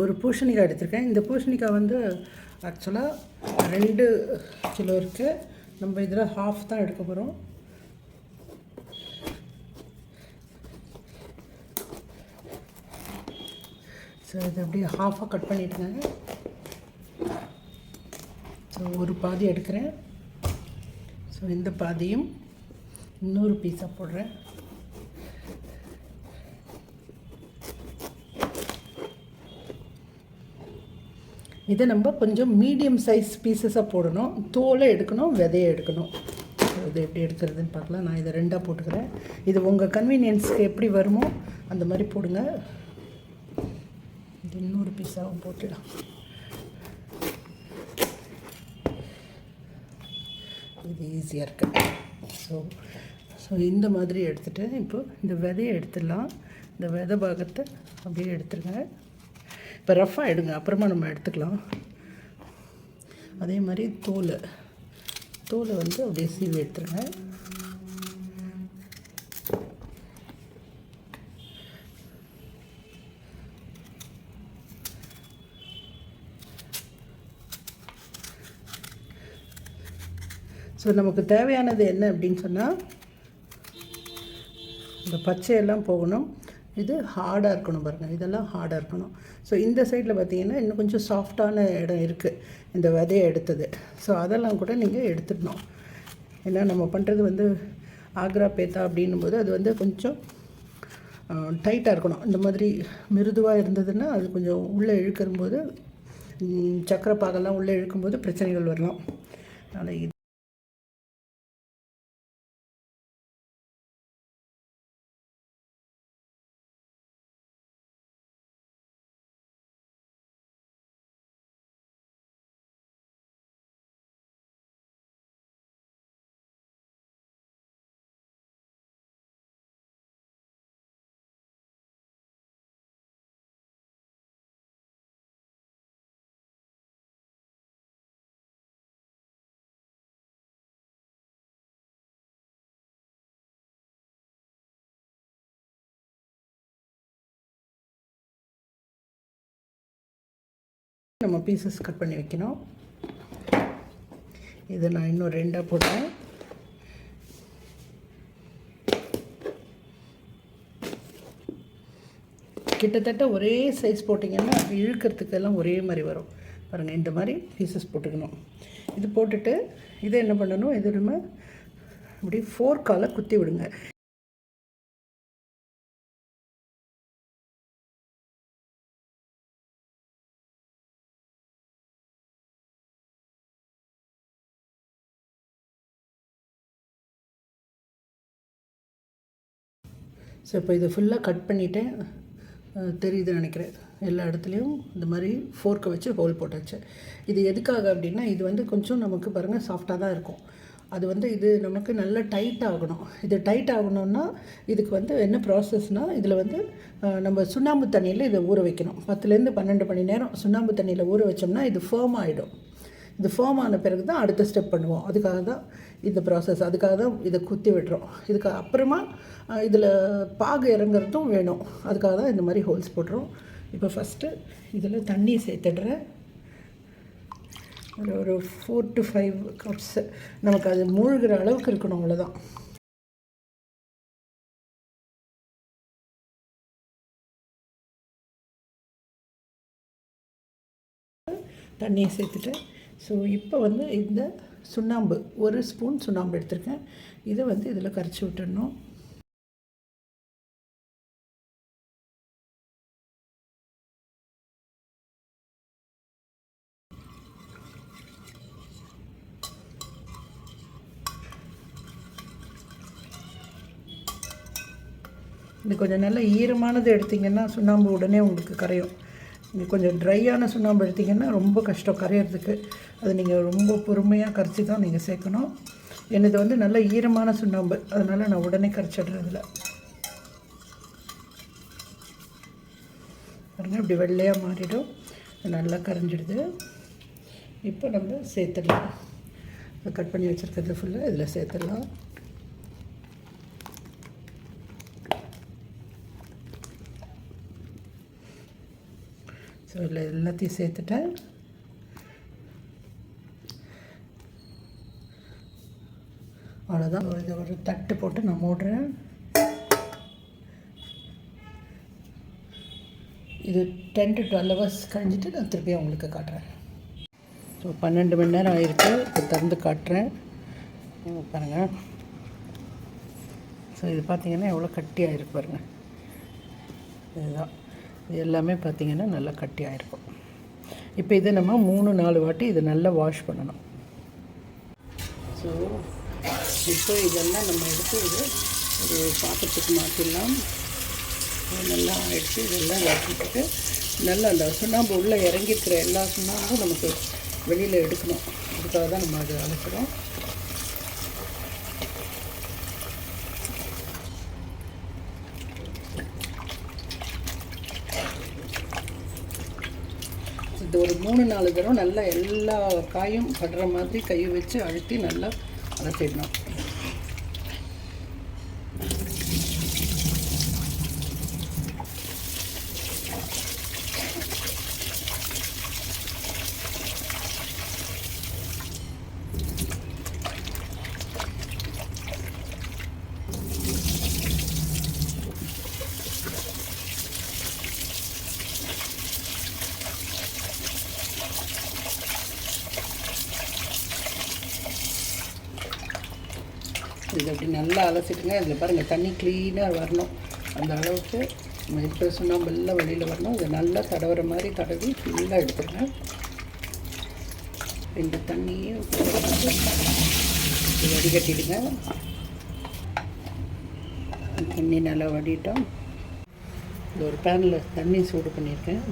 ஒரு பூசணிக்காய் எடுத்திருக்கேன். இந்த பூசணிக்காய் வந்து ஆக்சுவலாக ரெண்டு கிலோ இருக்குது நம்ம இதில் ஹாஃப் தான் எடுக்க போகிறோம் ஸோ இது அப்படியே ஹாஃபாக கட் பண்ணிவிடுங்க ஸோ ஒரு பாதி எடுக்கிறேன். ஸோ இந்த பாதியும் இன்னொரு பீஸாக போடுறேன். இதை நம்ம கொஞ்சம் மீடியம் சைஸ் பீசஸாக போடணும். தோலை எடுக்கணும் விதையை எடுக்கணும். இது எப்படி எடுக்கிறதுன்னு பார்க்கலாம். நான் இதை ரெண்டாக போட்டுக்கிறேன். இது உங்கள் கன்வீனியன்ஸ்க்கு எப்படி வருமோ அந்த மாதிரி போடுங்க. இது இன்னொரு பீஸாகவும் போட்டுடலாம். இது ஈஸியாக இருக்கு. ஸோ ஸோ இந்த மாதிரி எடுத்துகிட்டு இப்போ இந்த விதையை எடுத்துடலாம். இந்த விதை பாகத்தை அப்படியே எடுத்துருங்க. இப்போ ரஃப்பாக எடுங்க. அப்புறமா நம்ம எடுத்துக்கலாம். அதே மாதிரி தோல். தோலை வந்து அப்படியே சீவி எடுத்துருங்க. ஸோ நமக்கு தேவையானது என்ன அப்படின்னு சொன்னால் இந்த பச்சையெல்லாம் போகணும். இது ஹார்டாக இருக்கணும் பாருங்கள் இதெல்லாம் ஹார்டாக இருக்கணும். ஸோ இந்த சைடில் பார்த்தீங்கன்னா இன்னும் கொஞ்சம் சாஃப்டான இடம் இருக்குது இந்த விதையை எடுத்தது. ஸோ அதெல்லாம் கூட நீங்கள் எடுத்துடணும். ஏன்னா நம்ம பண்ணுறது வந்து ஆக்ரா பேத்தா அப்படின்னும் போது அது வந்து கொஞ்சம் டைட்டாக இருக்கணும். இந்த மாதிரி மிருதுவாக இருந்ததுன்னா அது கொஞ்சம் உள்ளே இழுக்கும்போது போது சக்கரை பாகெல்லாம் உள்ளே இழுக்கும்போது பிரச்சனைகள் வரலாம். அதனால் இது நம்ம பீசஸ் கட் பண்ணி வைக்கணும். இதை நான் இன்னும் ரெண்டாக போட்டேன் கிட்டத்தட்ட ஒரே சைஸ் போட்டிங்கன்னா இழுக்கிறதுக்கெல்லாம் ஒரே மாதிரி வரும். பாருங்கள் இந்த மாதிரி பீசஸ் போட்டுக்கணும். இது போட்டுட்டு இதை என்ன பண்ணணும்? இது நம்ம அப்படியே ஃபோர்க்கால் குத்தி விடுங்க. ஸோ இப்போ இதை ஃபுல்லாக கட் பண்ணிவிட்டேன் தெரியுதுன்னு நினைக்கிறேன். எல்லா இடத்துலையும் இந்த மாதிரி ஃபோர்க்கை வச்சு ஹோல் போட்டாச்சு இது எதுக்காக அப்படின்னா இது வந்து கொஞ்சம் நமக்கு பாருங்கள் சாஃப்டாக தான் இருக்கும். அது வந்து இது நமக்கு நல்லா டைட் ஆகணும். இது டைட் ஆகணும்னா இதுக்கு வந்து என்ன ப்ராசஸ்னால் இதில் வந்து நம்ம சுண்ணாம்பு தண்ணியில் இதை ஊற வைக்கணும். பத்துலேருந்து பன்னெண்டு மணி நேரம் சுண்ணாம்பு தண்ணியில் ஊற வச்சோம்னா இது ஃபேம் ஆகிடும் இது ஃபார்ம் ஆன பிறகு தான் அடுத்த ஸ்டெப் பண்ணுவோம். அதுக்காக தான் இந்த ப்ராசஸ் அதுக்காக தான் இதை குத்தி விடுறோம். இதுக்கு அப்புறமா இதில் பாகு இறங்குறதும் வேணும். அதுக்காக தான் இந்த மாதிரி ஹோல்ஸ் போடுறோம் இப்போ ஃபஸ்ட்டு இதில் தண்ணி சேர்த்துடுறேன் ஒரு ஒரு ஃபோர் டு ஃபைவ் கப்ஸ் நமக்கு அது மூழ்கிற அளவுக்கு இருக்கணும் அவ்வளோதான் தண்ணியை சேர்த்துட்டு ஸோ இப்போ வந்து இந்த சுண்ணாம்பு ஒரு ஸ்பூன் சுண்ணாம்பு எடுத்திருக்கேன். இதை வந்து இதில் கரைச்சி விட்டுடணும் இது கொஞ்சம் நல்ல ஈரமானது எடுத்திங்கன்னா சுண்ணாம்பு உடனே உங்களுக்கு கரையும். இது கொஞ்சம் ட்ரையான சுண்ணாம்பு எடுத்திங்கன்னா ரொம்ப கஷ்டம் கரையிறதுக்கு. அது நீங்கள் ரொம்ப பொறுமையாக கரைச்சி தான் நீங்கள் சேர்க்கணும். எனது வந்து நல்ல ஈரமான சுண்ணாம்பு. அதனால் நான் உடனே கரைச்சிடுறதில்ல. பாருங்க இப்படி வெள்ளையாக மாறிடும். நல்லா கரைஞ்சிடுது. இப்போ நம்ம சேர்த்துடலாம். கட் பண்ணி வச்சுருக்கிறது ஃபுல்லாக இதில் சேர்த்துடலாம். ஸோ இதில் எல்லாத்தையும் சேர்த்துட்டேன். அவ்வளோதான் இது ஒரு தட்டு போட்டு நான் மூடுறேன். இது டென் டு டுவெல் ஹவர்ஸ் கழிஞ்சிட்டு நான் திருப்பி உங்களுக்கு காட்டுறேன். ஸோ பன்னெண்டு மணி நேரம் ஆயிருக்கு. இப்போ திறந்து காட்டுறேன். பாருங்கள் ஸோ இது பார்த்தீங்கன்னா எவ்வளோ கட்டி ஆயிருக்கு பாருங்கள் இதுதான். இது எல்லாமே பார்த்தீங்கன்னா நல்லா கட்டி இருக்கும் இப்போ இதை நம்ம மூணு நாலு வாட்டி இதை நல்லா வாஷ் பண்ணணும். ஸோ இப்போ இதெல்லாம் நம்ம எடுத்து ஒரு பாத்திரத்துக்கு மாற்றிடலாம் நல்லா ஆயிடுச்சு. இதெல்லாம் வச்சுட்டு நல்லா அந்த சுண்ணாம்பு உள்ளே இறங்கியிருக்கிற எல்லா சுண்ணாம்பும் நமக்கு வெளியில் எடுக்கணும். அதுக்காக தான் நம்ம அதை அழைக்கிறோம் இது ஒரு மூணு நாலு தடவை நல்லா எல்லா காயும் படுற மாதிரி கையை வச்சு அழுத்தி நல்லா 出せるの。இது அப்படி நல்லா அலசிட்டுங்க. இதில் பாருங்கள் தண்ணி க்ளீனாக வரணும். அந்த அளவுக்கு நம்ம இருக்கிற சுண்ணாம்பு எல்லாம் வெளியில் வரணும். இதை நல்லா தடவுற மாதிரி தடவி ஃபுல்லாக எடுத்துருங்க. இந்த தண்ணியும் வடிகட்டிடுங்க. தண்ணி நல்லா வடிட்டோம் இது ஒரு பேனில் தண்ணி சூடு பண்ணியிருக்கேன்.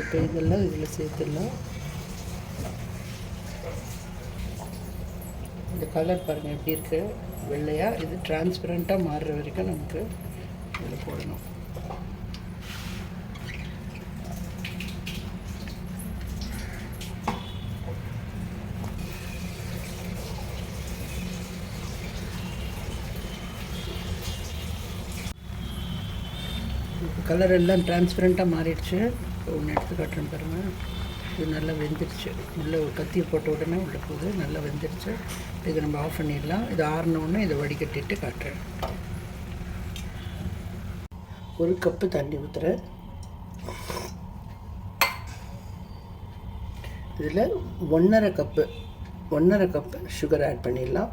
இப்போ இதெல்லாம் இதில் சேர்த்துடலாம். இந்த கலர் பாருங்கள் எப்படி இருக்குது வெள்ளையாக இது டிரான்ஸ்பரண்ட்டாக மாறுற வரைக்கும் நமக்கு இதில் போடணும். கலர் எல்லாம் டிரான்ஸ்பரண்ட்டாக மாறிடுச்சு. ஒன்று எடுத்து காட்டுறேன் பாருங்கள் இது நல்லா வெந்துடுச்சு உள்ளே கத்தியை போட்ட உடனே உள்ள போகுது நல்லா வெந்துடுச்சு இதை நம்ம ஆஃப் பண்ணிடலாம். இது ஆறினோடனே இதை வடிகட்டிட்டு காட்டுறேன். ஒரு கப்பு தண்ணி ஊற்றுறேன் இதில் ஒன்றரை கப்பு ஒன்றரை கப்பு சுகர் ஆட் பண்ணிடலாம்.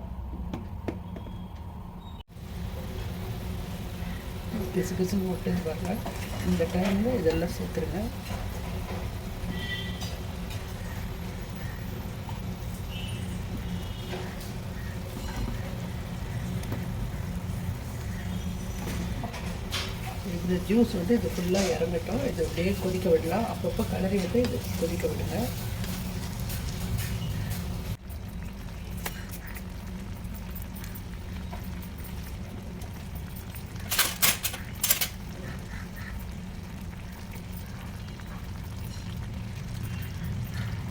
பிசு பிசுன்னு ஒட்டுது பாருங்கள் இந்த டைமில் இதெல்லாம் சேர்த்துருங்க. இந்த ஜூஸ் வந்து இது ஃபுல்லாக இறங்கட்டும். இது அப்படியே கொதிக்க விடலாம். அப்பப்போ கலரி விட்டு இது கொதிக்க விடுங்க.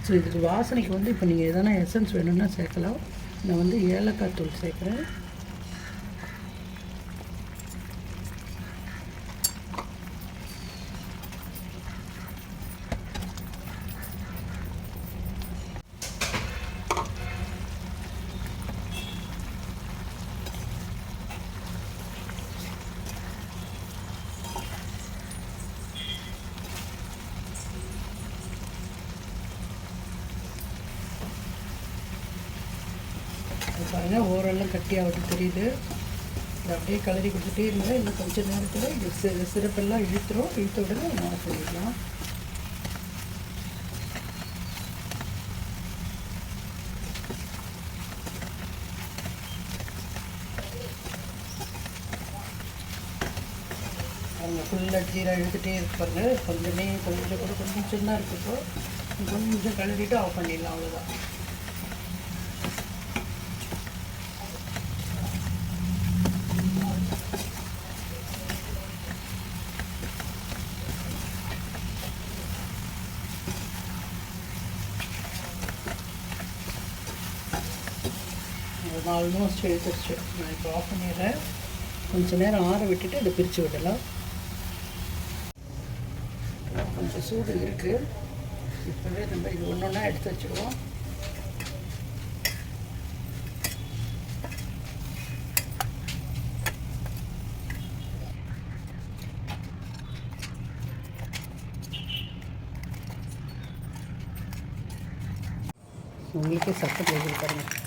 ஸோ இதுக்கு வாசனைக்கு வந்து இப்போ நீங்கள் எதனா எசன்ஸ் வேணும்னா சேர்க்கலாம். நான் வந்து ஏலக்காய் தூள் சேர்க்குறேன். இது பாருங்க ஓரெல்லாம் கட்டியாகிட்டு தெரியுது. இது அப்படியே கலரி கொடுத்துட்டே இருந்தால் இன்னும் கொஞ்சம் நேரத்தில் இது சி சிறப்பெல்லாம் இழுத்துரும். இழுத்த உடனே நம்ம ஆஃப் அவங்க ஃபுல்லாக ஜீரா இழுத்துட்டே இருப்பாங்க கொஞ்சமே கொஞ்சம் கூட கொஞ்சம் தான் இருக்கட்டும் கொஞ்சம் கழுவிட்டு ஆஃப் பண்ணிடலாம் அவ்வளோதான் ஆல்மோஸ்ட் எடுத்துருச்சு நான் இப்போ ஆஃப் பண்ணிடுறேன். கொஞ்ச நேரம் ஆற விட்டுட்டு இதை பிரித்து விடலாம். கொஞ்சம் சூடு இருக்குது இப்போவே நம்ம இது ஒன்று ஒன்றா எடுத்து வச்சுருவோம். உங்களுக்கே சத்தம் கேட்குது பாருங்கள்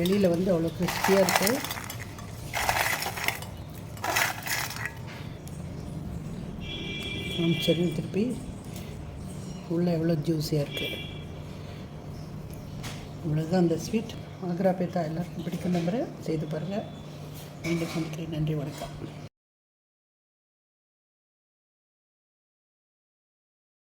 வெளியில் வந்து அவ்வளோ கிறிஸ்பியாக இருக்குது சரி திருப்பி உள்ளே எவ்வளோ ஜூஸியாக இருக்குது இவ்வளோதான் அந்த ஸ்வீட் ஆக்ரா பேத்தா எல்லாருக்கும் பிடிக்கும் நம்புகிறேன் செய்து பாருங்கள் மீண்டும் சந்திக்கிறேன். நன்றி வணக்கம்.